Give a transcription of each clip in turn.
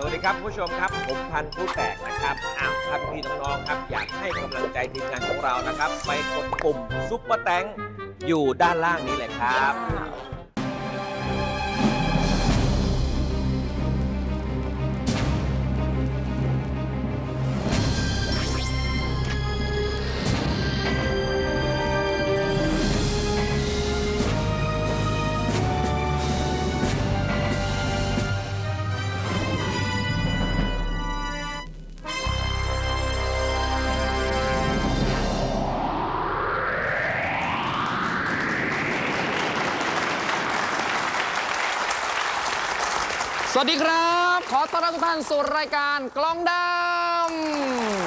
สวัสดีครับผู้ชมครับ ผมพันธุ์ผู้แตกนะครับอ้าวท่านพี่น้องๆครับ อยากให้กำลังใจทีมงานของเรานะครับ ไปกดปุ่มซุปเปอร์แตงอยู่ด้านล่างนี้เลยครับ ดีครับ ขอต้อนรับทุกท่านสู่รายการกล้องด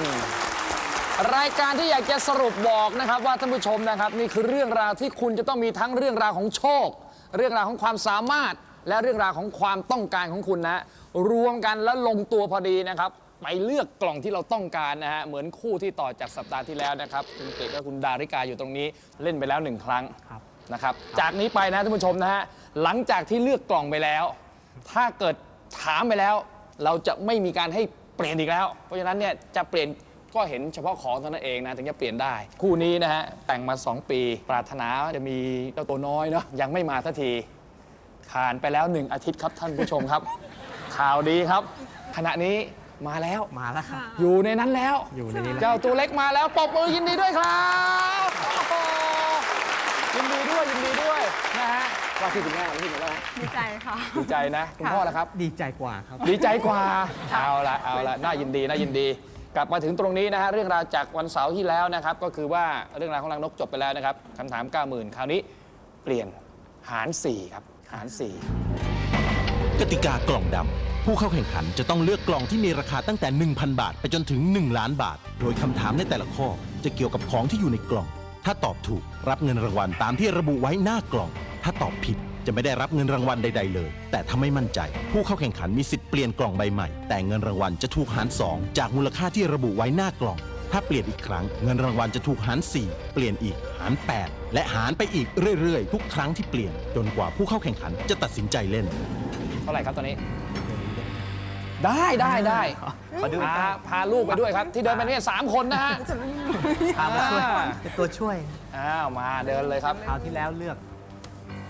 ำรายการที่อยากจะสรุปบอกนะครับว่าท่านผู้ชมนะครับนี่คือเรื่องราวที่คุณจะต้องมีทั้งเรื่องราวของโชค เรื่องราวของความสามารถ และเรื่องราวของความต้องการของคุณนะรวมกันแล้วลงตัวพอดีนะครับไปเลือกกล่องที่เราต้องการนะฮะเหมือนคู่ที่ต่อจากสัปดาห์ที่แล้วนะครับคุณเกดกับคุณดาริกาอยู่ตรงนี้เล่นไปแล้วหนึ่งครั้งนะครับจากนี้ไปนะท่านผู้ชมนะฮะหลังจากที่เลือกกล่องไปแล้ว ถ้าเกิด ถามไปแล้ว เราจะไม่มีการให้เปลี่ยนอีกแล้ว เพราะฉะนั้นเนี่ยจะเปลี่ยนก็เห็นเฉพาะของเท่านั้นเองนะถึงจะเปลี่ยนได้ คู่นี้นะฮะแต่งมา 2 ปี ปรารถนาว่าจะมีเจ้าตัวน้อยเนาะยังไม่มาสักทีผ่านไปแล้ว1อาทิตย์ครับท่านผู้ชมครับ ข่าวดีครับ ขณะนี้มาแล้วมาแล้วครับ อยู่ในนั้นแล้ว อยู่ในนี้แล้ว เจ้าตัวเล็กมาแล้วปรบมือยินดีด้วยครับโอ้โหยินดีด้วยยินดีด้วยนะฮะ ว่าที่คุณแม่ว่าที่คุณแม่ดีใจค่ะ ดีใจนะ คุณพ่อละครับ ดีใจกว่าครับ ดีใจกว่า เอาละเอาละน่ายินดีน่ายินดี กลับมาถึงตรงนี้นะฮะเรื่องราวจากวันเสาร์ที่แล้วนะครับ ก็คือว่าเรื่องราวของรังนกจบไปแล้วนะครับคำถาม 90,000 คราวนี้เปลี่ยนหาร 4 ครับ หาร4กติกากล่องดำ ผู้เข้าแข่งขันจะต้องเลือกกล่องที่มีราคาตั้งแต่ 1,000 บาท ไปจนถึง 1 ล้านบาท โดยคำถามในแต่ละข้อ จะเกี่ยวกับของที่อยู่ในกล่อง ถ้าตอบถูกรับเงินรางวัลตามที่ระบุไว้หน้ากล่อง ถ้าตอบผิดจะไม่ได้รับเงินรางวัลใด ๆ เลย แต่ถ้าไม่มั่นใจ ผู้เข้าแข่งขันมีสิทธิ์เปลี่ยนกล่องใบใหม่ แต่เงินรางวัลจะถูกหาร 2 จากมูลค่าที่ระบุไว้หน้ากล่อง ถ้าเปลี่ยนอีกครั้งเงินรางวัลจะถูกหาร 4 เปลี่ยนอีกหาร 8 และหารไปอีกเรื่อยๆ ทุกครั้งที่เปลี่ยน จนกว่าผู้เข้าแข่งขันจะตัดสินใจเล่น เท่าไหร่ครับตอนนี้ ได้ได้ได้ขอดูพาพาลูกไปด้วยครับ ที่เดินไปเนี่ยสามคนนะฮะพามาช่วยอ่าเป็นตัวช่วย อ้าวมาเดินเลยครับ คราวที่แล้วเลือก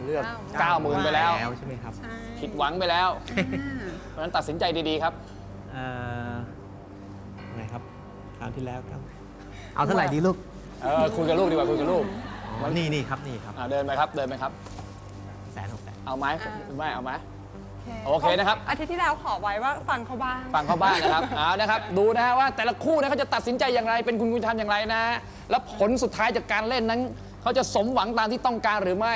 เลือกเก้า90,000ไปแล้ว แล้วใช่ไหมครับใช่ผิดหวังไปแล้วเพราะฉะนั้นตัดสินใจดีๆครับ เอ่อไงครับคราวที่แล้วครับเอาเท่าไหร่ดีลูกเออคุยกับลูกดีกว่าคุยกับลูกอ๋อนี่นี่ครับนี่ครับอ่าเดินไปครับเดินไปครับ แสนหกแสนเอาไหมคุณแม่เอาไหม โอเคนะครับ อาทิตย์ที่แล้วขอไว้ว่าฟังเขาบ้าง ฟังเขาบ้างนะครับ เอานะครับ ดูนะฮะว่าแต่ละคู่นะเขาจะตัดสินใจอย่างไร เป็นคุณคุณทำอย่างไรนะ แล้วผลสุดท้ายจากการเล่นนั้น เขาจะสมหวังตามที่ต้องการหรือไม่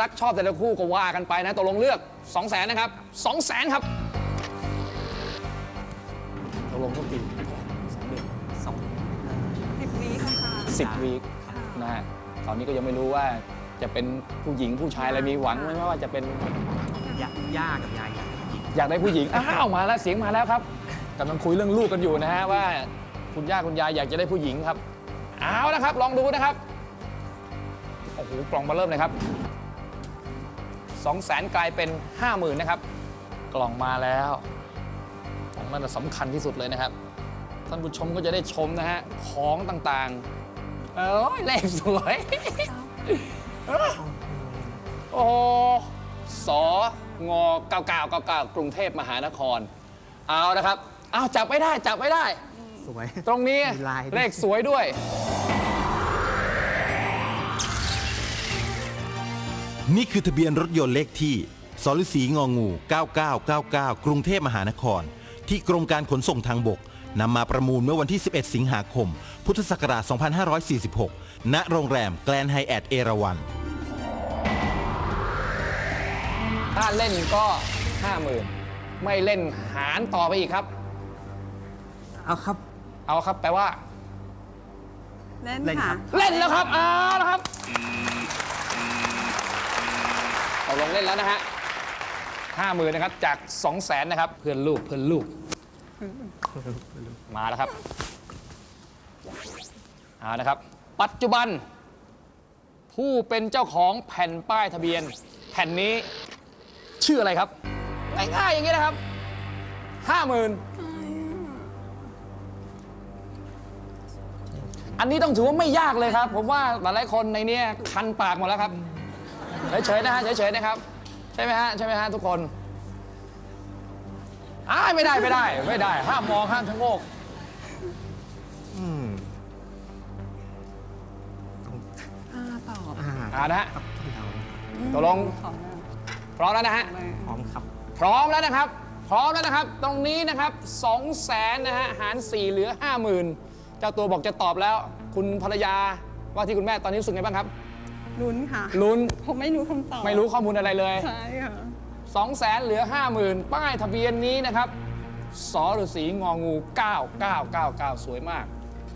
รักชอบแต่ละคู่ก็ว่ากันไปนะตกลงเลือก 2 0 0แสนนะครับ 2 0 0แสนครับตกลงทุกปีสองสิบวีค่ะ สิบวีคนะฮะตอนนี้ก็ยังไม่รู้ว่าจะเป็นผู้หญิงผู้ชายอะไรมีหวังไหมว่าจะเป็นย่าย่ากับยายอยากหญิงอยากได้ผู้หญิงอ้าวมาแล้วเสียงมาแล้วครับกำลังคุยเรื่องลูกกันอยู่นะฮะว่า คุณย่าคุณยายอยากจะได้ผู้หญิงครับ เอานะครับ ลองดูนะครับโอ้โหกล่องมาเริ่มเลยครับ 2 0 0แสนกลายเป็น 50,000นะครับ กล่องมาแล้วกล่องนั้นนะสำคัญที่สุดเลยนะครับ ท่านผู้ชมก็จะได้ชมนะฮะ ของต่างๆ เอ้ยเลขสวย โอ้โหสง9999กรุงเทพมหานคร เอานะครับ เอาจับไม่ได้จับไม่ได้ สวย ตรงนี้มีลายด้วย เลขสวยด้วย นี่คือทะเบียนรถยนต์เลขที่สรสีงองู 9999 กรุงเทพมหานคร ที่กรมการขนส่งทางบกนำมาประมูลเมื่อวันที่ 11 สิงหาคม พุทธศักราช 2546 ณ โรงแรมแกลนไฮแอทเอราวัน ถ้าเล่นก็ 50,000 ไม่เล่นหารต่อไปอีกครับ เอาครับ เอาครับแปลว่า เล่นเล่นคค่ะรับเล่นแล้วครับเอาละครับ ตกลงเล่นแล้วนะฮะห้าหมื่นนะครับ จากสองแสนนะครับ เพื่อนลูกเพื่อนลูก มาแล้วครับเอานะครับ ปัจจุบัน ผู้เป็นเจ้าของแผ่นป้ายทะเบียน แผ่นนี้ชื่ออะไรครับ ง่ายๆอย่างนี้นะครับห้าหมื่นอันนี้ต้องถือว่าไม่ยากเลยครับ ผมว่าหลายๆคนในเนี้คันปากหมดแล้วครับ เฉยๆนะฮะเฉยๆนะครับ ใช่ไหมฮะใช่ไหมฮะทุกคนอ้ายไม่ได้ไม่ได้ไม่ได้ ห้ามมองห้ามชะโงกอืมอ่าตอบอ่าอ่านะฮะครับที่เราตกลงขอเลยพร้อมแล้วนะฮะพร้อมครับ พร้อมแล้วนะครับ พร้อมแล้วนะครับ ตรงนี้นะครับ2 0 0แสนนะฮะ หาร 4 เหลือ 50,000เจ้าตัวบอกจะตอบแล้ว คุณภรรยาว่าที่คุณแม่ตอนนี้รู้สึกไงบ้างครับ ลุ้นค่ะลุ้น ผมไม่รู้คำตอบไม่รู้ข้อมูลอะไรเลย ใช่ค่ะ2 0 0แสนเหลือ 50,000 ป้ายทะเบียนนี้นะครับสฤษีงองู 9999 สวยมาก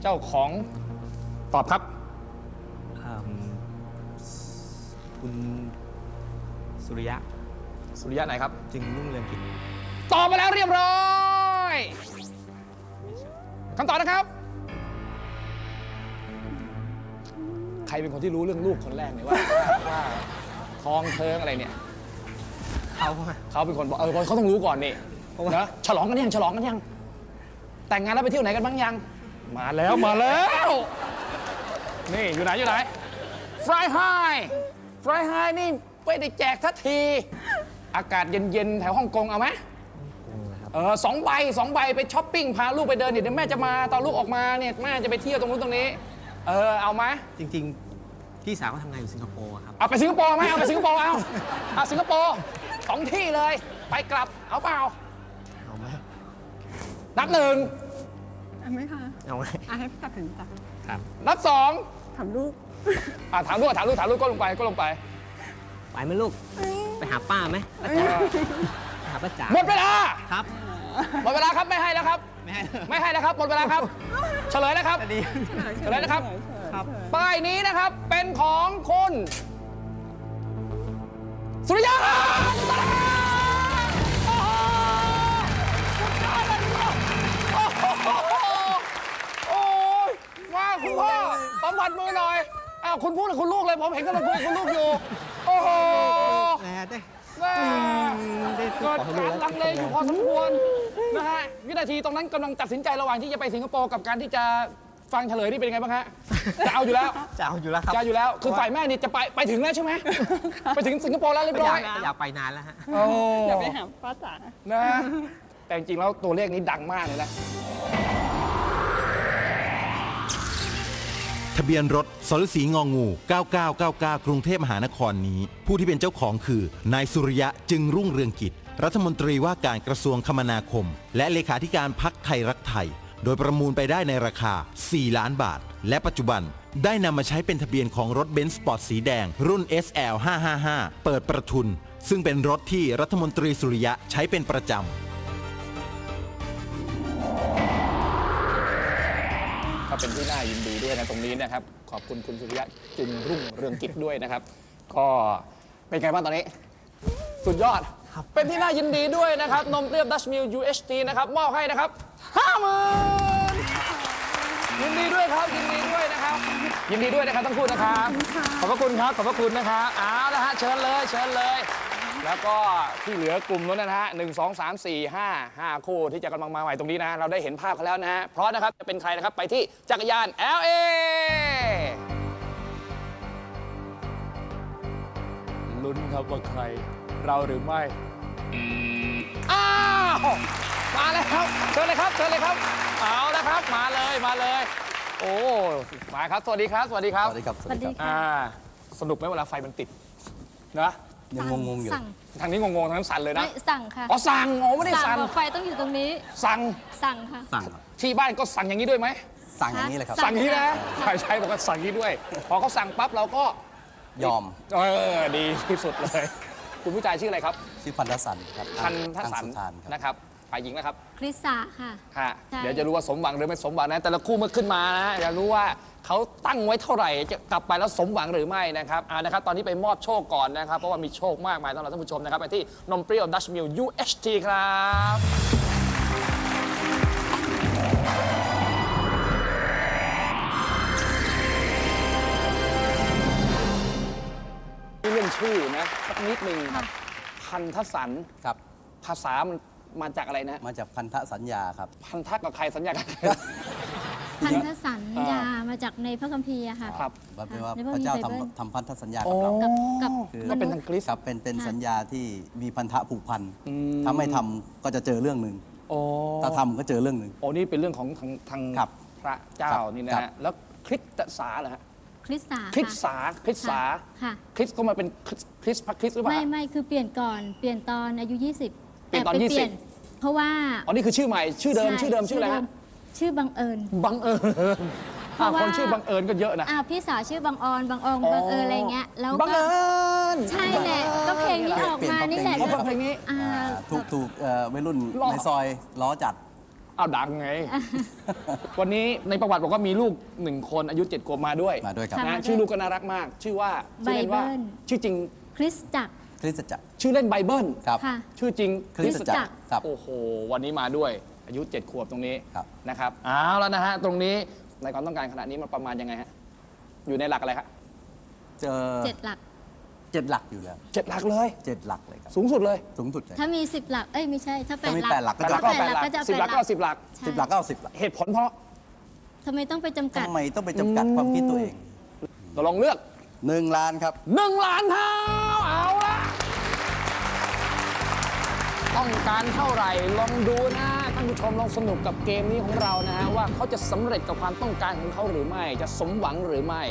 เจ้าของตอบครับ อืมคุณสุริยะสุริยะไหนครับ จึงรุ่งเรืองกิจ ตอบมาแล้วเรียบร้อยคำตอบนะครับ ครเป็นคนที่รู้เรื่องลูกคนแรกเนี่ยว่าว่าว่าทองเทิงอะไรเนี่ย เขาเขาเป็นคนบอกเออเขาต้องรู้ก่อนนี่เพราะว่านะฉลองกันยังฉลองกันยัง แต่งงานแล้วไปเที่ยวไหนกันบ้างยัง มาแล้วมาแล้ว นี่อยู่ไหนอยู่ไหนฟรายไฮฟรายไฮนี่ไม่ได้แจกทันที อากาศเย็นๆแถวฮ่องกงเอาไหมเออสองใบสองใบไปช้อปปิ้งพาลูกไปเดินเดี๋ยวแม่จะมาตอนลูกออกมาเนี่ยแม่จะไปเที่ยวตรงนู้นตรงนี้ เออเอาไหมจริงๆ พี่สาวก็ทำงานอยู่สิงคโปร์ครับ เอาไปสิงคโปร์ไหมเอาไปสิงคโปร์เอาเอาสิงคโปร์สองที่เลย ไปกลับเอาเปล่าเอาไหมนับหนึ่งเอาไหมคะเอาไหมอะให้ตัดสินใจครับ นับสองถามลูกอะถามลูกถามลูกถามลูกก็ลงไปก็ลงไป ไปไหมลูก ไปหาป้าไหมป้าจ๋าไปหาป้าจ๋าหมดเวลาครับ หมดเวลาครับไม่ให้แล้วครับ ไม่ให้ไม่ให้แล้วครับหมดเวลาครับ เฉลยแล้วครับ ดี เฉลยนะครับ ครับ ป้ายนี้นะครับเป็นของคุณ สุริยะโอ้โหสุดยอดเลยโอ้โหโอ้ยมาคุณพ่อสัมผัสมือหน่อยอ้าวคุณพูดกับคุณลูกเลยผมเห็นกำลังคุยกับคุณลูกอยู่ โอ้โหแหมได้แม่ได้เกิดขอให้การรู้ลังเลอยู่พอสมควร นะฮะวินาทีตรงนั้นกำลังตัดสินใจระหว่างที่จะไปสิงคโปร์กับการที่จะฟังเฉลยนี่เป็นยังไงบ้างฮะจะเอาอยู่แล้วจะเอาอยู่แล้วครับจะเอาอยู่แล้วคือฝ่ายแม่นี่จะไปไปถึงแล้วใช่ไหมไปถึงสิงคโปร์แล้วเรียบอร้ยาอกยอยากไปนานแล้วฮะโอ้อย่าไปหาป้าจ๋านะแต่จริงๆแล้วตัวเลขนี้ดังมากเลยนะ ทะเบียนรถสรสีงองู 9999 กรุงเทพมหานครนี้ ผู้ที่เป็นเจ้าของคือนายสุริยะจึงรุ่งเรืองกิจ รัฐมนตรีว่าการกระทรวงคมนาคม และเลขาธิการพักไทยรักไทย โดยประมูลไปได้ในราคา 4 ล้านบาท และปัจจุบันได้นำมาใช้เป็นทะเบียนของรถเบนซ์สปอร์ตสีแดง รุ่น SL 555 เปิดประทุน ซึ่งเป็นรถที่รัฐมนตรีสุริยะใช้เป็นประจำ ก็เป็นที่น่ายินดีด้วยนะตรงนี้นะครับ ขอบคุณคุณสุริยะจึงรุ่งเรืองกิจด้วยนะครับ ก็เป็นไงบ้างตอนนี้ สุดยอด เป็นที่น่ายินดีด้วยนะครับ นมเปรี้ยวดัชมิล UHT นะครับ มอบให้นะครับห้าหมื่นยินดีด้วยครับ ยินดีด้วยนะครับ ยินดีด้วยนะครับทั้งคู่นะครับ ขอบพระคุณครับ ขอบพระคุณนะครับเอาละฮะ เชิญเลย เชิญเลย แล้วก็ที่เหลือกลุ่มนู้นนะฮะหนึ่งสองสามสี่ห้าห้าคู่ที่จะกำลังมาใหม่ตรงนี้นะ เราได้เห็นภาพกันแล้วนะฮะเพราะนะครับจะเป็นใครนะครับไปที่จักรยาน LA ลุ้นครับว่าใครเราหรือไม่ อ้าว มาแล้วครับเชิญเลยครับเชิญเลยครับเอาแล้วครับมาเลยมาเลย โอ้มาครับ สวัสดีครับ สวัสดีครับสวัสดีครับ สวัสดีค่ะ อ่าสนุกไหมเวลาไฟมันติดนะ ยังงงๆอยู่ สั่งทางนี้งงๆทางนั้นสั่นเลยนะ ไม่สั่งค่ะอ๋อสั่งอ๋อไม่ได้สั่สั่งนบอกไฟต้องอยู่ตรงนี้ สั่ง สั่งค่ะ สั่งครับที่บ้านก็สั่งอย่างนี้ด้วยไหม สั่งอย่างนี้เลยครับ สั่สั่งอย่างนี้นะฝ่ายชายบอกว่าสั่งอย่างนี้ด้วย พอเขาสั่งปั๊บเราก็ ยอมเออ ดีที่สุดเลย คุณผู้ชายชื่ออะไรครับ ชื่อพันธสันครับพันธสันสุธานครับ นะครับ ฝ่ายหญิงนะครับ คริสสาค่ะ ฮะ ใช่ เดี๋ยวจะรู้ว่าสมหวังหรือไม่สมหวังนะ แต่ละคู่เมื่อขึ้นมานะอยากรู้ว่า เขาตั้งไว้เท่าไหร่จะกลับไปแล้วสมหวังหรือไม่นะครับอ่านะครับ ตอนนี้ไปมอบโชคก่อนนะครับ เพราะว่ามีโชคมากมายสำหรับท่านผู้ชมนะครับ ไปที่นมเปรี้ยวดัชมิล UHT ครับเรื่องชื่อนะสักนิดหนึ่งครับค่ะพันธสันครับ ภาษามันมาจากอะไรนะ มาจากพันธสัญญาครับ พันธะกับใครสัญญากับใคร พันธสัญญามาจากในพระคัมภีร์อะค่ะ ครับว่าเป็นว่าในพระพระเจ้าไบเบิลทำทำพันธสัญญาโอ้กับเรา กับกับ คือ ก็เป็นมทานุงษย์คริสต์ครับเป็นเป็นค่ะ สัญญาที่มีพันธะผูกพันอืมถ้าไม่ทำก็จะเจอเรื่องหนึ่งโอ้ถ้าทำก็เจอเรื่องหนึ่ง โอ้นี่เป็นเรื่องของทางทางครับพระเจ้าครับนี่นะครับฮะแล้วคริสตศาสตร์เหรอฮะคริสตาคริสตค่ะศาสตร์คริสตศาสตร์ค่ะคริสต์ก็มาเป็นคริสต์คริสต์พระคริสต์หรือเปล่าไม่ฮะ ไม่คือเปลี่ยนก่อนเปลี่ยนตอนอายุ 20เปลี่ยนตอนไป20 เพราะว่า อ๋อนี่คือชื่อใหม่ชื่อเดิมใชื่อเดิมชื่ออะไรฮะ ชื่อบังเอิญ บังเอิญเพราะอะว่า คนชื่อบังเอิญก็เยอะนะอ้าวพี่สาวชื่อบังออนบังอองบังเอิญอะไรเงี้ยแล้วบังก็เอิญใช่แหละก็เพลงนี้ออกมานี่แหละเพราะเพลงนี้อ่าถูกถูกเอ่อวัยรุ่นล้อในซอยล้อจัด เอาดังไง วันนี้ในประวัติบอกว่ามีลูกหนึ่งคนอายุเจ็ดขวบมาด้วยมาด้วยครับค่ะนะชื่อลูกก็น่ารักมาก ชื่อว่าชื่อเล่นว่าไบเบิลชื่อจริงคริสตจักรคริสตจักรชื่อเล่นไบเบิล ครับ ค่ะ ชื่อจริงคริสตจักรครับ โอ้โห วันนี้มาด้วย อายุ 7 ขวบตรงนี้ครับ นะครับเอาแล้วนะฮะตรงนี้ในความต้องการขณะนี้มันประมาณยังไงฮะอยู่ในหลักอะไรครับเจอเจ็ดหลัก เจ็ดหลักอยู่แล้วเจ็ดหลักเลย เจ็ดหลักเลยครับ สูงสุดเลยสูงสุดเลย ถ้ามี10หลัก เอ้ยไม่ใช่ ถ้าแปดถ้ามีหลักแปดหลัก แปดหลักก็ถ้าแปดหลักจะสิบหลักก็แปดสิบหลัก ใช่สิบหลักก็เอาสิบหลักเหตุผลเพราะทำไมต้องไปจำกัด ทำไมต้องไปจำกัดความคิดตัวเองเราลองเลือก หนึ่งล้านครับ หนึ่งล้านเท่าเอาละต้องการเท่าไหร่ลองดูนะท่านผู้ ชมลองสนุกกับเกมนี้ของเรานะฮะว่าเขาจะสำเร็จกับความต้องการของเขาหรือไม่ จะสมหวังหรือไม่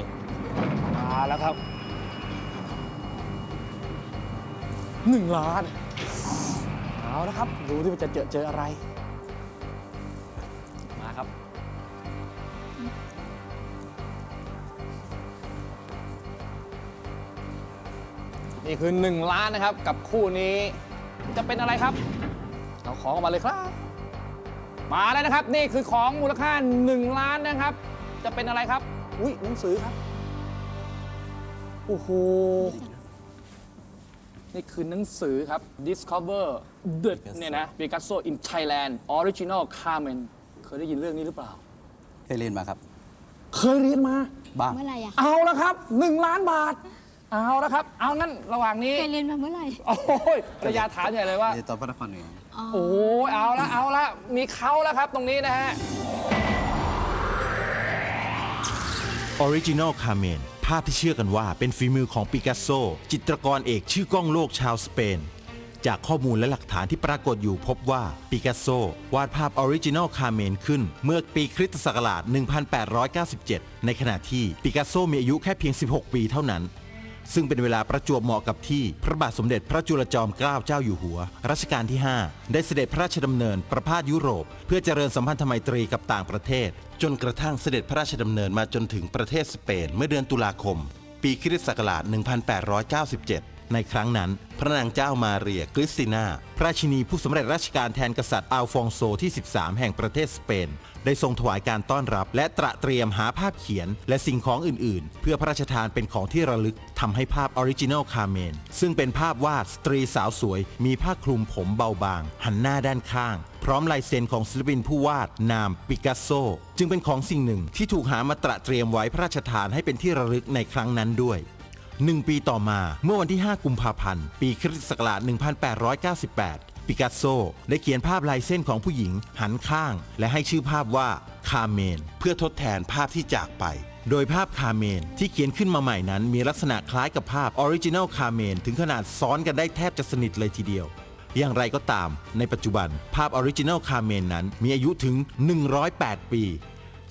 มาแล้วครับหนึ่งล้านเอาแล้วครับ ดูที่ว่าจะเจอเจออะไร มาครับ นี่คือ 1 ล้านนะครับกับคู่นี้ จะเป็นอะไรครับเอาของออกมาเลยครับ มาแล้วนะครับ นี่คือของมูลค่า 1 ล้านนะครับ จะเป็นอะไรครับ อุ้ยหนังสือครับโอ้โหนี่คือหนังสือครับ Discover the เนี่ยนะ Picasso in Thailand Original Carmen เคยได้ยินเรื่องนี้หรือเปล่า เคยเรียนมาครับ เคยเรียนมา บ้างเมื่อไหร่อะเอาแล้วครับ 1 ล้านบาท เอาแล้วครับ เอางั้นระหว่างนี้ เคยเรียนมาเมื่อไหร่ โอ้ยภรรยาถามใหญ่เลยว่า เรียนตอนพระนครเหนืออ๋อโอ้ยเอาละเอาละมีเขาแล้วครับตรงนี้นะฮะ Original Carmen ภาพที่เชื่อกันว่าเป็นฝีมือของปิกัสโซ จิตรกรเอกชื่อกล้องโลกชาวสเปน จากข้อมูลและหลักฐานที่ปรากฏอยู่พบว่าปิกัสโซ วาดภาพ Original Carmen ขึ้น เมื่อปีคริสตศักราช 1897 ในขณะที่ปิกัสโซมีอายุแค่เพียง 16 ปีเท่านั้น ซึ่งเป็นเวลาประจวบเหมาะกับที่พระบาทสมเด็จพระจุลจอมเกล้าเจ้าอยู่หัว รัชกาลที่ 5 ได้เสด็จพระราชดำเนินประพาสยุโรป เพื่อเจริญสัมพันธไมตรีกับต่างประเทศ จนกระทั่งเสด็จพระราชดำเนินมาจนถึงประเทศสเปนเมื่อเดือนตุลาคม ปีคริสต์ศักราช 1897 ในครั้งนั้น พระนางเจ้ามาเรียกริสตินาพระชินีผู้สำเร็จราชการแทนกษัตริย์อัลฟองโซที่ 13 แห่งประเทศสเปน ได้ทรงถวายการต้อนรับ และตระเตรียมหาภาพเขียน และสิ่งของอื่น ๆ เพื่อพระราชทานเป็นของที่ระลึกทำให้ภาพออริจิน l ลคาเมน ซึ่งเป็นภาพวาดสตรีสาวสวย มีผ้าคลุมผมเบาบาง หันหน้าด้านข้าง พร้อมลายเซ็นของศิลปินผู้วาดนามปิกัสโซ จึงเป็นของสิ่งหนึ่งที่ถูกหามาตระเตรียมไว้พระราชทานให้เป็นที่ระลึกในครั้งนั้นด้วย หนึ่งปีต่อมาเมื่อวันที่ 5 กุมภาพันธ์ ปีคริสตศักราช 1898 ปิกัสโซ ได้เขียนภาพลายเส้นของผู้หญิงหันข้าง และให้ชื่อภาพว่าคาเมน เพื่อทดแทนภาพที่จากไป โดยภาพคาเมนที่เขียนขึ้นมาใหม่นั้น มีลักษณะคล้ายกับภาพออริจินัลคาเมนถึงขนาดซ้อนกันได้แทบจะสนิทเลยทีเดียวอย่างไรก็ตาม ในปัจจุบันภาพออริจินัลคาเมนนั้นมีอายุถึง 108 ปี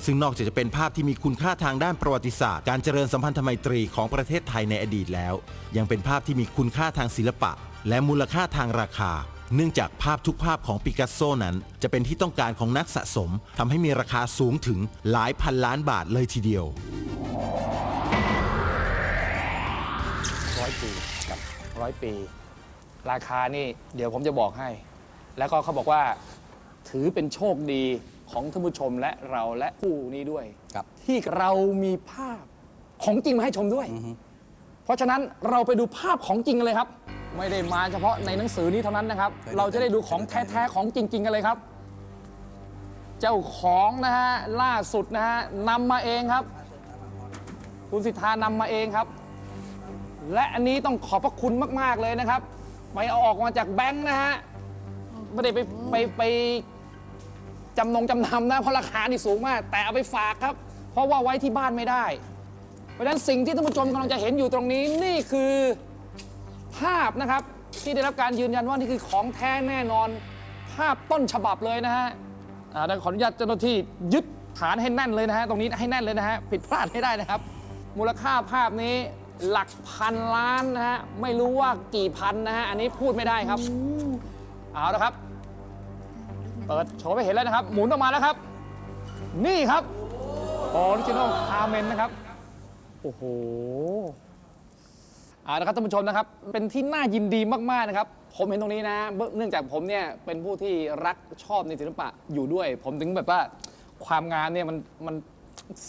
ซึ่งนอกจากจะเป็นภาพที่มีคุณค่าทางด้านประวัติศาสตร์ การเจริญสัมพันธไมตรีของประเทศไทยในอดีตแล้ว ยังเป็นภาพที่มีคุณค่าทางศิลปะ และมูลค่าทางราคา เนื่องจากภาพทุกภาพของปิกัสโซนั้น จะเป็นที่ต้องการของนักสะสมทำให้มีราคาสูงถึงหลายพันล้านบาทเลยทีเดียวร้อยปีกับร้อยปี ราคานี่เดี๋ยวผมจะบอกให้ แล้วก็เขาบอกว่าถือเป็นโชคดี ของท่านผู้ชมและเราและผู้นี้ด้วย ครับ ที่เรามีภาพของจริงมาให้ชมด้วย เพราะฉะนั้นเราไปดูภาพของจริงกันเลยครับ ไม่ได้มาเฉพาะในหนังสือนี้เท่านั้นนะครับเคยดูเราจะได้ดูของแท้ๆของจริง ๆ กันเลยครับ เจ้าของนะฮะล่าสุดนะฮะนำมาเองครับ คุณสิทธานำมาเองครับ และอันนี้ต้องขอบพระคุณมาก ๆเลยนะครับ ไปเอาออกมาจากแบงค์นะฮะไม่ได้ไปไปไป จำนงจำนำนะเพราะราคานี่สูงมาก แต่เอาไปฝากครับ เพราะว่าไว้ที่บ้านไม่ได้ เพราะฉะนั้นสิ่งที่ท่านผู้ชมกำลังจะเห็นอยู่ตรงนี้นี่คือภาพนะครับที่ได้รับการยืนยันว่านี่คือของแท้แน่นอน ภาพต้นฉบับเลยนะฮะอ่าแล้วขออนุญาตเจ้าหน้าที่ยึดฐานให้แน่นเลยนะฮะตรงนี้ให้แน่นเลยนะฮะผิดพลาดไม่ได้นะครับ มูลค่าภาพนี้หลักพันล้านนะฮะไม่รู้ว่ากี่พันนะฮะอันนี้พูดไม่ได้ครับ เอาละครับ เปิดโชว์ให้เห็นแล้วนะครับ หมุนออกมาแล้วครับ นี่ครับออริจินอลคาเมนนะครับ โอ้โหเอาละครับท่านผู้ชมนะครับ เป็นที่น่ายินดีมากๆนะครับ ผมเห็นตรงนี้นะ เนื่องจากผมเนี่ยเป็นผู้ที่รักชอบในศิลปะอยู่ด้วย ผมถึงแบบว่าความงามเนี่ยมันมัน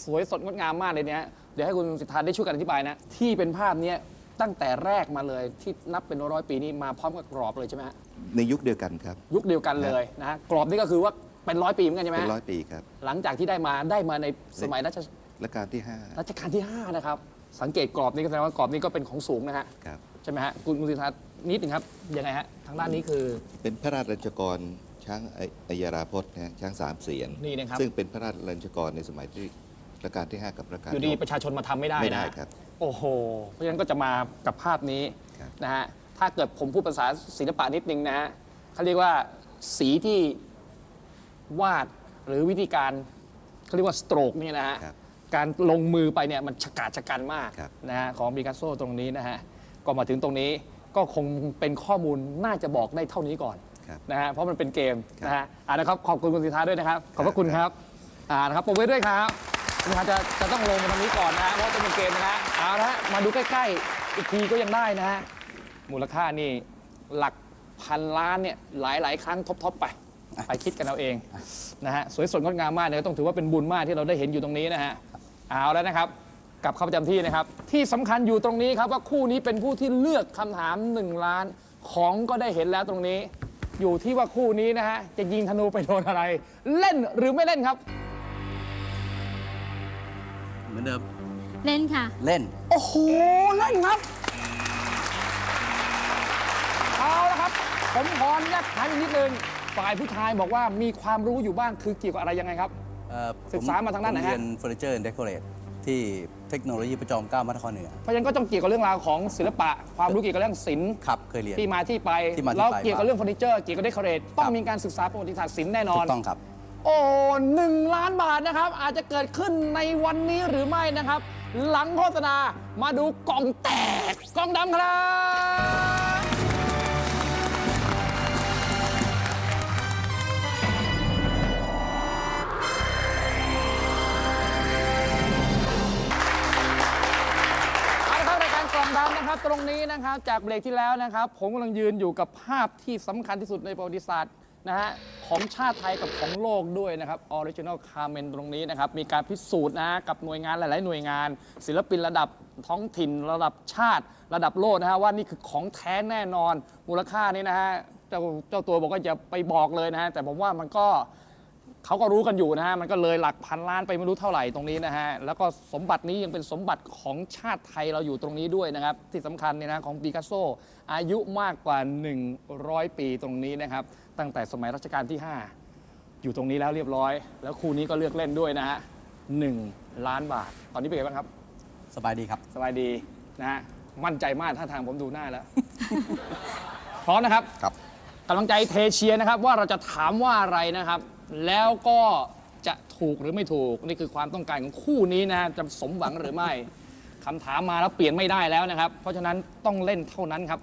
สวยสดงดงามมากเลยเนี่ยเดี๋ยวให้คุณสิทธาได้ช่วยกันอธิบายนะ ที่เป็นภาพเนี้ย ตั้งแต่แรกมาเลยที่นับเป็นร้อยๆปีนี้มาพร้อมกับกรอบเลยใช่ไหมฮะในยุคเดียวกันครับ ยุคเดียวกันเลยนะฮะกรอบนี่ก็คือว่าเป็นร้อยปีเหมือนกันใช่ไหมเป็นฮะร้อยปีครับ หลังจากที่ได้มาได้มาในสมัยรัชและการที่รัชกาลที่5นะครับสังเกตกรอบนี้ก็แสดงว่ากรอบนี้ก็เป็นของสูงนะฮะ5ครับใช่ไหมฮะคุณมุสิทัศน์นิดหนึ่งครับยังไงฮะทางด้านนี้คือ เป็นพระราชรัญจกรช้างไออัยราพจน์นะฮะช้างสามเสียนนี่นะครับซึ่งเป็นพระราชรัญจกรในสมัยที่รัชกาลที่ 5 กับรัชกาลอยู่ดีที่หกประชาชนมาทำไม่ได้ไม่ได้นะครับ โอ้โห เพราะฉะนั้นก็จะมากับภาพนี้ครับ นะฮะ ถ้าเกิดผมพูดภาษาศิลปะนิดนึงนะฮะเขาเรียกว่าสีที่วาดหรือวิธีการเขาเรียกว่าสโตรกเนี่ยนะฮะ ครับ การลงมือไปเนี่ยมันฉกาจฉกันมากครับ นะฮะของปิกัสโซตรงนี้นะฮะ ก็มาถึงตรงนี้ก็คงเป็นข้อมูลน่าจะบอกได้เท่านี้ก่อน ครับ นะฮะเพราะมันเป็นเกมครับนะฮะอ่านะครับขอบคุณคุณสิทธาด้วยนะครับ ขอบพระคุณครับอ่านะครับผมไว้ด้วยครับ คุณสิทธาจะจะต้องลงมาตรงนี้ก่อนนะเพราะจะเป็นเกมนะฮะเอาละฮะมาดูใกล้ๆ อีกทีก็ยังได้นะฮะมูลค่านี่หลักพันล้านเนี่ยหลายๆ ครั้งทบๆไป ไปคิดกันเอาเองนะฮะสวยสดงดงามมากเนี่ยก็ต้องถือว่าเป็นบุญมากที่เราได้เห็นอยู่ตรงนี้นะฮะเอาแล้วนะครับกลับเข้าประจำที่นะครับ ที่สำคัญอยู่ตรงนี้ครับว่าคู่นี้เป็นผู้ที่เลือกคำถาม1ล้านของก็ได้เห็นแล้วตรงนี้ อยู่ที่ว่าคู่นี้นะฮะจะยิงธนูไปโดนอะไร เล่นหรือไม่เล่นครับ เหมือนเดิม เล่นค่ะ เล่น โอ้โหเล่นครับ เอาละครับ ผมขออนุญาตถามอีกนิดนึง ฝ่ายผู้ชายบอกว่ามีความรู้อยู่บ้างคือเกี่ยวกับอะไรยังไงครับ เอ่อศึกษามาทางด้านไหนผมฮะ เรียนเฟอร์นิเจอร์เดคอเรทที่เทคโนโลยีประจอมเกล้ามหานครเหนือเพราะฉะนั้นก็ต้องเกี่ยวกับเรื่องราวของศิลปะ ความรู้เกี่ยวกับเรื่องศิลป์ครับเคยเรียน ที่มาที่ไปที่มาที่ไปแล้วเกี่ยวกับเรื่องเฟอร์นิเจอร์เกี่ยวกับเดคอเรทต้องครับ มีการศึกษาประวัติศาสตร์ศิลป์แน่นอถูน กต้องครับ โอ้หนึ่งล้านบาทนะครับ อาจจะเกิดขึ้นในวันนี้หรือไม่นะครับ หลังโฆษณามาดูกล่องแตกกล่องดำครับเอาละครับรายการกล่องดำนะครับตรงนี้นะครับจากเบรกที่แล้วนะครับ ผมกำลังยืนอยู่กับภาพที่สำคัญที่สุดในประวัติศาสตร์ นะฮะของชาติไทยกับของโลกด้วยนะครับออริจินอลคาเมนตรงนี้นะครับ มีการพิสูจน์นะกับหน่วยงานหลาย ๆ หน่วยงาน ศิลปินระดับท้องถิ่นระดับชาติระดับโลกนะฮะว่านี่คือของแท้แน่นอนมูลค่านี่นะฮะเจ้าเจ้าตัวบอกว่าจะไปบอกเลยนะฮะแต่ผมว่ามันก็ เขาก็รู้กันอยู่นะฮะมันก็เลยหลักพันล้านไปไม่รู้เท่าไหร่ตรงนี้นะฮะแล้วก็สมบัตินี้ยังเป็นสมบัติของชาติไทยเราอยู่ตรงนี้ด้วยนะครับ ที่สำคัญเนี่ยนะของปิกัสโซ อายุมากกว่า 100 ปีตรงนี้นะครับ ตั้งแต่สมัยรัชกาลที่ 5 อยู่ตรงนี้แล้วเรียบร้อย แล้วคู่นี้ก็เลือกเล่นด้วยนะฮะหนึ่งล้านบาท ตอนนี้เป็นไงบ้างครับ สบายดีครับ สบายดีนะฮะมั่นใจมากถ้าทางผมดูหน้าแล้ว พร้อมนะครับครับกำลังใจเทเชียร์นะครับว่าเราจะถามว่าอะไรนะครับ แล้วก็จะถูกหรือไม่ถูก นี่คือความต้องการของคู่นี้นะจะสมหวังหรือไม่คำถามมาแล้วเปลี่ยนไม่ได้แล้วนะครับ เพราะฉะนั้นต้องเล่นเท่านั้นครับ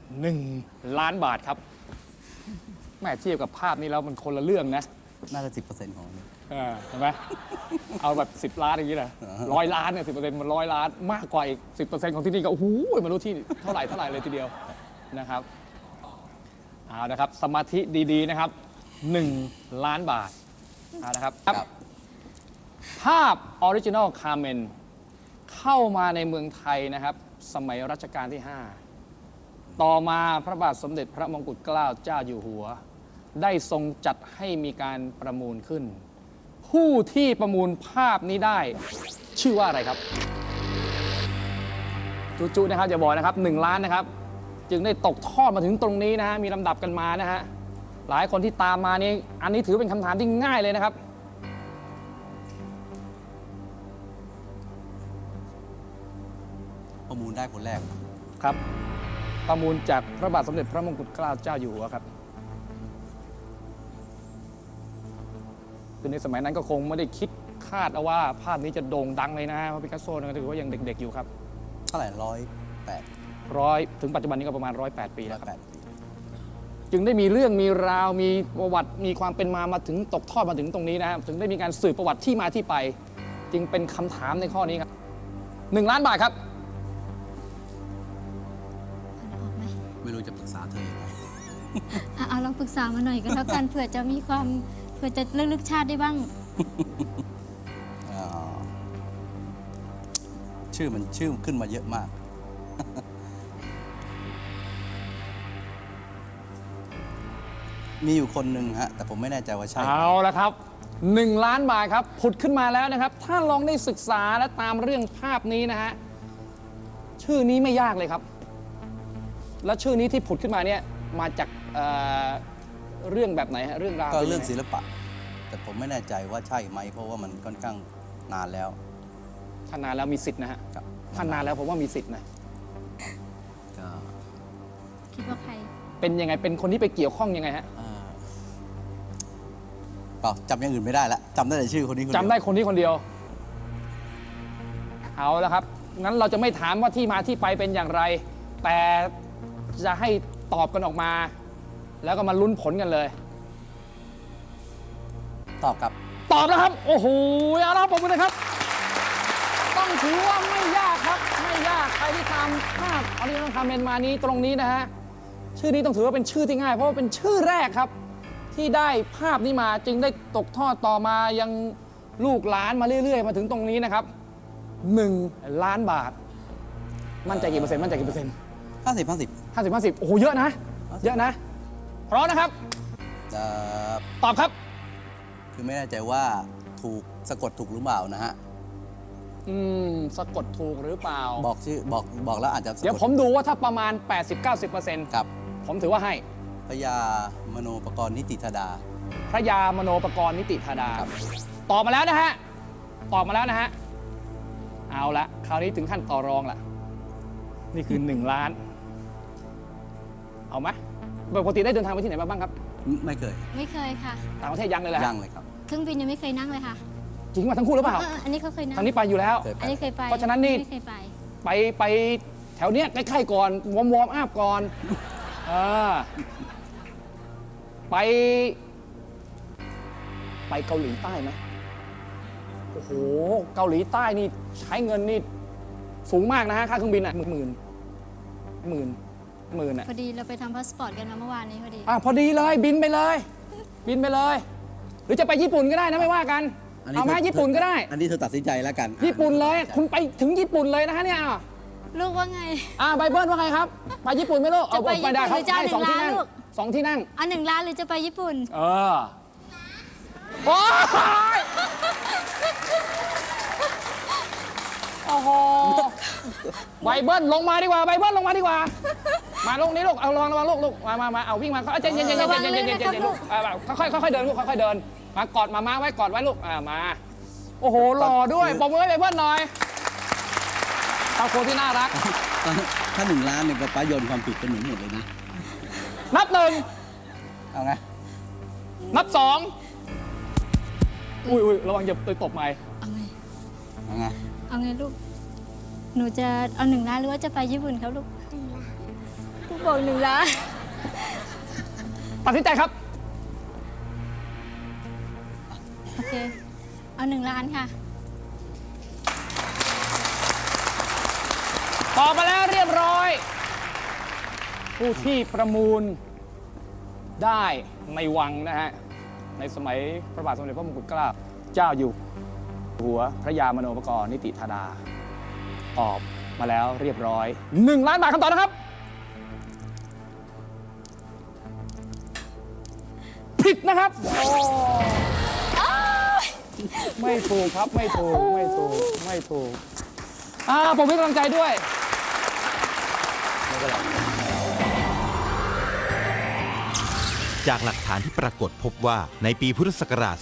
1 ล้านบาทครับแม่เทียบกับภาพนี้แล้วมันคนละเรื่องนะน่าจะ10%ของอันนี้เออเห็นไหมเอาแบบ 10 ล้านอย่างนี้เลยร้อยล้านเนี่ยสิมันร้อยล้านมากกว่าอีกสิของที่นี่ก็โอ้โหไม่รู้ที่เท่าไหร่เท่าไหร่เลยทีเดียวนะครับ เอานะครับสมาธิดีๆนะครับ 1 ล้านบาทเอานะครับครับ ภาพออริจิน l ลคาเมนเข้ามาในเมืองไทยนะครับ สมัยรัชกาลที่ 5 ต่อมาพระบาทสมเด็จพระมงกุฎเกล้าเจ้าอยู่หัว ได้ทรงจัดให้มีการประมูลขึ้น ผู้ที่ประมูลภาพนี้ได้ ชื่อว่าอะไรครับ จุๆนะครับอย่าบอกนะครับ 1 ล้านนะครับ จึงได้ตกทอดมาถึงตรงนี้นะฮะมีลำดับกันมานะฮะหลายคนที่ตามมานี่อันนี้ถือเป็นคำถามที่ง่ายเลยนะครับ ประมูลได้คนแรก ครับ ประมูลจากพระบาทสมเด็จพระมงกุฎเกล้าเจ้าอยู่หัวครับ คือในสมัยนั้นก็คงไม่ได้คิดคาดเอาว่าภาพนี้จะโด่งดังเลยนะเพราะปิกัสโซนะถือว่ายังเด็กๆอยู่ครับ เท่าไหร่ร้อยแปด ร้อยถึงปัจจุบันนี้ก็ประมาณ108ปีร้แล้อวยครับแปดปีจึงได้มีเรื่องมีราวมีประวัติมีความเป็นมามาถึงตกทอดมาถึงตรงนี้นะครับถึงได้มีการสืบประวัติที่มาที่ไป จึงเป็นคำถามในข้อนี้ครับหนึ่งล้านบาทครับ เอาออกไหมไม่รู้จะปรึกษาเธอยังไงอะเอาลองปรึกษามาหน่อยก็แล้วกัน เผื่อจะมีความเผื่อจะเลือกลึกชาติได้บ้างอ่าชื่อมันชื่อขึ้นมาเยอะมาก มีอยู่คนหนึ่งฮะ แต่ผมไม่แน่ใจว่าใช่ไหมเอาละครับ 1 ล้านบาทครับผุดขึ้นมาแล้วนะครับ ถ้าลองได้ศึกษาและตามเรื่องภาพนี้นะฮะ ชื่อนี้ไม่ยากเลยครับ และชื่อนี้ที่ผุดขึ้นมาเนี่ยมาจากเอ่อเรื่องแบบไหนฮะเรื่องราวก็ป็นยัไเรื่องศิลปะ แต่ผมไม่แน่ใจว่าใช่ไหม เพราะว่ามันค่อนข้างนานแล้วถ้านานแล้วมีสิทธิ์นะฮะครับถ้านานแล้วผมว่ามีสิทธิ์นะก็คิดว่าใคร เป็นยังไงเป็นคนที่ไปเกี่ยวข้องยังไงฮะอ่า เปล่าจำอย่างอื่นไม่ได้ละจำได้แต่ชื่อคนนี้คนเยวจำได้คนที่คนเดียว เอาละครับ งั้นเราจะไม่ถามว่าที่มาที่ไปเป็นอย่างไร แต่จะให้ตอบกันออกมา แล้วก็มาลุ้นผลกันเลย ตอบครับ ตอบแล้วครับ โอ้โหเอาละครับผมนะครับ ต้องถือว่าไม่ยากครับ ไม่ยาก ใครที่ทำภาพออริจินอลคาเมนมานี้ตรงนี้นะฮะ ชื่อนี้ต้องถือว่าเป็นชื่อที่ง่าย เพราะว่าเป็นชื่อแรกครับ ที่ได้ภาพนี้มาจึงได้ตกทอดต่อมายังลูกหลานมาเรื่อย ๆ มาถึงตรงนี้นะครับ 1 ล้านบาท มั่นใจกี่เปอร์เซ็นต์มั่นใจกี่เปอร์เซ็นต์50 50ห้าสิบห้าสิบโอ้โหเยอะนะ เยอะนะพร้อมนะครับเอ่อตอบครับคือไม่แน่ใจว่าถูกสะกดถูกหรือเปล่านะฮะ อืมสะกดถูกหรือเปล่า บอกชื่อบอกบอกแล้วอาจจะสะกเดี๋ยวผมดูว่าถ้าประมาณ 80-90%ครับ ผมถือว่าให้ พญามโนปกรณ์นิติธดา พระยามโนปกรณ์นิติธาดา ครับ ตอบมาแล้วนะฮะ ตอบมาแล้วนะฮะ เอาละคราวนี้ถึงขั้นต่อรองละนี่คือ 1 ล้าน เอาไหมปกติได้เดินทางไปที่ไหนมาบ้างครับ ไม่เคยไม่เคยค่ะ ต่างประเทศยังเลยแหละยังเลยครับ เครื่องบินยังไม่เคยนั่งเลยค่ะจริงมาทั้งคู่หรือเปล่า เอออันนี้เขาเคยนั่ง ทางนี้ไปอยู่แล้ว เคยไปอันนี้เคยไปเพราะฉะนั้นนี่ ไม่เคยไป ไปไปแถวเนี้ยใกล้ๆก่อนวอร์มวอร์มอัพก่อนอ่า ไป ไปเกาหลีใต้ไหมโอ้โห เกาหลีใต้นี่ใช้เงินนี่สูงมากนะฮะ ค่าเครื่องบินอะหมื่นหมื่นหมื่นอะ พอดีเราไปทำพาสปอร์ตกันมาเมื่อวานนี้พอดี อะพอดีเลยบินไปเลย บินไปเลย หรือจะไปญี่ปุ่นก็ได้นะไม่ว่ากัน เอาไหมธญี่ปุ่นก็ได้ อันนี้เธอตัดสินใจแล้วกัน ญี่ปุ่นเลย คุณไปถึงญี่ปุ่นเลยนะฮะเนี่ย ลูกว่าไง อ่าไบเบิลว่าไงครับ ไปญี่ปุ่นไหมลูกจะไปม่ได้ญี่ปุ่นหรือจะเอาให้สองหนึ่ที่งนั่งล้านลูก สองที่นั่ง อันหนึ่งล้านหรือจะไปญี่ปุ่น เออ โอ้ยโอ้โห ไบเบิลลงมาดีกว่า ไบเบิลลงมาดีกว่า มาลูกนี้ลูก เอาระวังระวังลูกลูกมามามาเอาวิ่งมาเอาเจนเย็นเย็นเย็นเย็นเย็นเย็นเย็นเย็นเย็นลูกเอาเอาค่อยค่อยค่อยเดินลูกค่อยค่อยเดิน มากอดมามาไว้กอดไว้ลูก อ่ามา โอ้โหหล่อด้วยปรบมือให้ไบเบิลหน่อย ครอบครัวที่น่ารัก ถ้าหนึ่งล้านหนึ่งกับป้าโยนความผิดเป็นหนุนหมดเลยนะ นับหนึ่งเอาไงนับสองอุ้ยอุ้ยระวังอย่าตบไม้เอาไง เอาไง เอาไงลูก หนูจะเอาหนึ่งล้านหรือว่าจะไปญี่ปุ่นครับลูกลูกบอกหนึ่งล้าน ตัดสินใจครับ โอเค เอาหนึ่งล้านค่ะ ตอบมาแล้วเรียบร้อย ผู้ที่ประมูลได้ในวังนะฮะ ในสมัยพระบาทสมเด็จพระมงกุฎเกล้าเจ้าอยู่ หัวพระยามโนปกรณ์นิติธาดา ตอบมาแล้วเรียบร้อย 1 ล้านบาทคำตอบนะครับผิดนะครับ ไม่ถูกครับไม่ถูกไม่ถูกไม่ถูกอ่าผมเป็นกำลังใจด้วย ไม่เป็นไรจากหลักฐานที่ปรากฏพบว่าในปีพุทธศักราช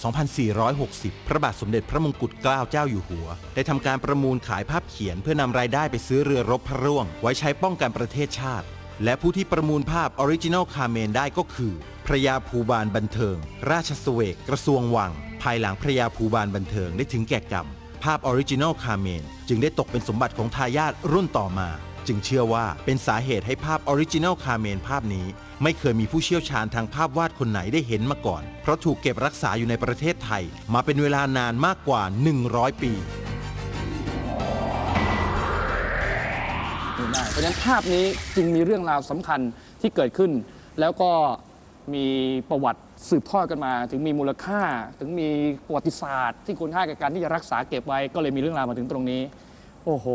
2460 พระบาทสมเด็จพระมงกุฎเกล้าเจ้าอยู่หัว ได้ทำการประมูลขายภาพเขียนเพื่อนำรายได้ไปซื้อเรือรบพระร่วง ไว้ใช้ป้องกันประเทศชาติ และผู้ที่ประมูลภาพออริจินัลคาเมนได้ก็คือ พระยาภูบาลบันเทิง ราชสเวกกระทรวงวัง ภายหลังพระยาภูบาลบันเทิงได้ถึงแก่กรรม ภาพออริจินัลคาเมนจึงได้ตกเป็นสมบัติของทายาทรุ่นต่อมา จึงเชื่อว่าเป็นสาเหตุให้ภาพออริจินัลคาเมนภาพนี้ ไม่เคยมีผู้เชี่ยวชาญทางภาพวาดคนไหนได้เห็นมาก่อน เพราะถูกเก็บรักษาอยู่ในประเทศไทย มาเป็นเวลานานมากกว่า 100 ปีเพราะฉะนั้นภาพนี้จึงมีเรื่องราวสำคัญที่เกิดขึ้น แล้วก็มีประวัติสืบทอดกันมา ถึงมีมูลค่า ถึงมีประวัติศาสตร์ ที่คุณค่ากับการที่จะรักษาเก็บไว้ก็เลยมีเรื่องราวมาถึงตรงนี้ โอ้โห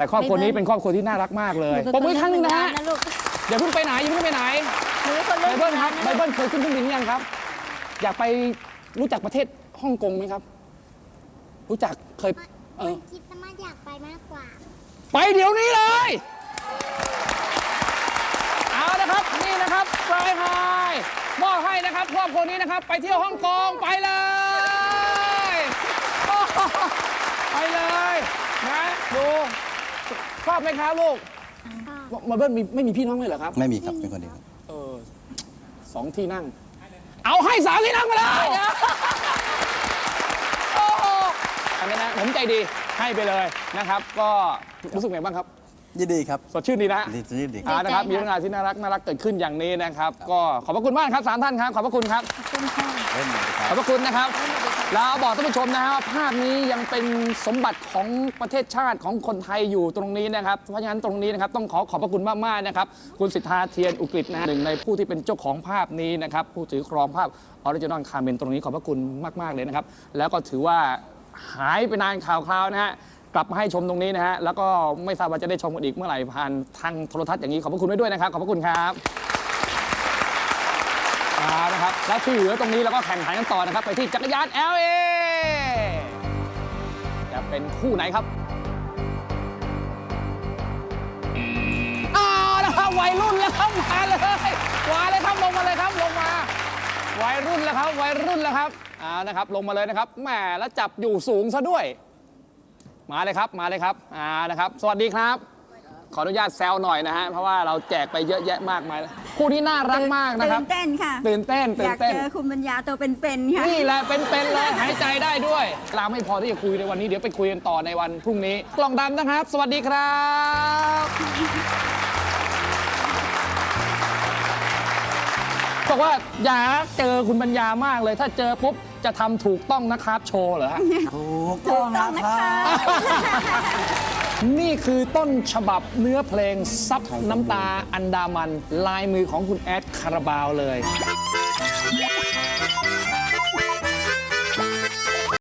แต่ครอบครัวนี้เป็นครอบครัวที่น่ารักมากเลยปรบมืออกครั้งหนึงนะฮะนะลูกอย่าเพิ่งไปไหนอย่าเพิ่งไปไหนหนูเป็นคนไบเล่นเบิลครับไบนะเบิลเคยขึ้นเครื่องบินหรือยังครับ อยากไปรู้จักประเทศฮ่องกงไหมครับ รู้จักเคยเออ คิดสมาอยากไปมากกว่า ไปเดี๋ยวนี้เลย เอานะครับ นี่นะครับฟรายไฮมอบให้นะครับครอบครัวนี้นะครับ ไปเที่ยวฮ่องกงไปเลยโอ้โหไปเลยนะดู ชอบไหมครับลูกมาเบิ้ลมีไม่มีพี่น้องเลยเหรอครับ ไม่มีครับเป็นคนเดียวครับเออสองที่นั่ง เอาให้สามที่นั่งมาเลย โอ้โหอันนี้นะผมใจดีให้ไปเลยนะครับ ก็รู้สึกไงบ้างครับ ยินดีครับสดชื่นดีนะดีดีดีครับ อ่านะครับ มีเรื่องราวที่น่ารักน่ารักเกิดขึ้นอย่างนี้นะครับ ก็ขอบพระคุณมากครับสามท่านครับขอบพระคุณครับ เล่นเลยคขรัอบบพระคุณนะครับแล้วบอกท่านผู้ชมนะฮะว่าภาพนี้ยังเป็นสมบัติของประเทศชาติของคนไทยอยู่ตรงนี้นะครับ เพราะฉะนั้นตรงนี้นะครับต้องขอขอบพระคุณมากๆนะครับ คุณสิทธาเทียนอุกฤษนะฮะหนึ่งในผู้ที่เป็นเจ้าของภาพนี้นะครับ ผู้ถือครองภาพออริจินอลคาเมนตรงนี้ขอบพระคุณมากๆเลยนะครับ แล้วก็ถือว่าหายไปนานข่าวคราวนะฮะ กลับมาให้ชมตรงนี้นะฮะแล้วก็ไม่ทราบว่าจะได้ชมกันอีกเมื่อไหร่ผ่านทางโทรทัศน์อย่างนี้ขอบพระคุณไว้ด้วยนะครับ ขอบพระคุณครับเอานะครับแล้วที่เหลือตรงนี้เราก็แข่งขันกันต่อนะครับ ไปที่จักรยาน LA จะเป็นคู่ไหนครับเอาละครับวัยรุ่นแล้วครับมาเลยมาเลยครับลงมาเลยครับลงมาวัยรุ่นแล้วครับวัยรุ่นแล้วครับเอานะครับลงมาเลยนะครับแหมแล้วจับอยู่สูงซะด้วย มาเลยครับมาเลยครับอ่านะครับ สวัสดีครับ ขออนุญาตแซวหน่อยนะฮะเพราะว่าเราแจกไปเยอะแยะมากมายแล้วคู่นี้น่ารักมากนะครับตื่นเต้นค่ะ ตื่นเต้นอตื่ยานกเต้น เจอคุณปัญญาตัวเป็นๆค่ะ นี่แหละเป็นๆเลยหายใจได้ด้วยเราไม่พอที่จะคุยในวันนี้เดี๋ยวไปคุยกันต่อในวันพรุ่งนี้ กล่องดำนะครับ สวัสดีครับ บอกว่าอยากเจอคุณปัญญามากเลย ถ้าเจอปุ๊บ จะทำถูกต้องนะครับโชว์เหรอฮะถูกถูกต้องนะคะนี่คือต้นฉบับเนื้อเพลง ซับน้ำตาอันดามัน ลายมือของคุณแอดคาราบาวเลยเ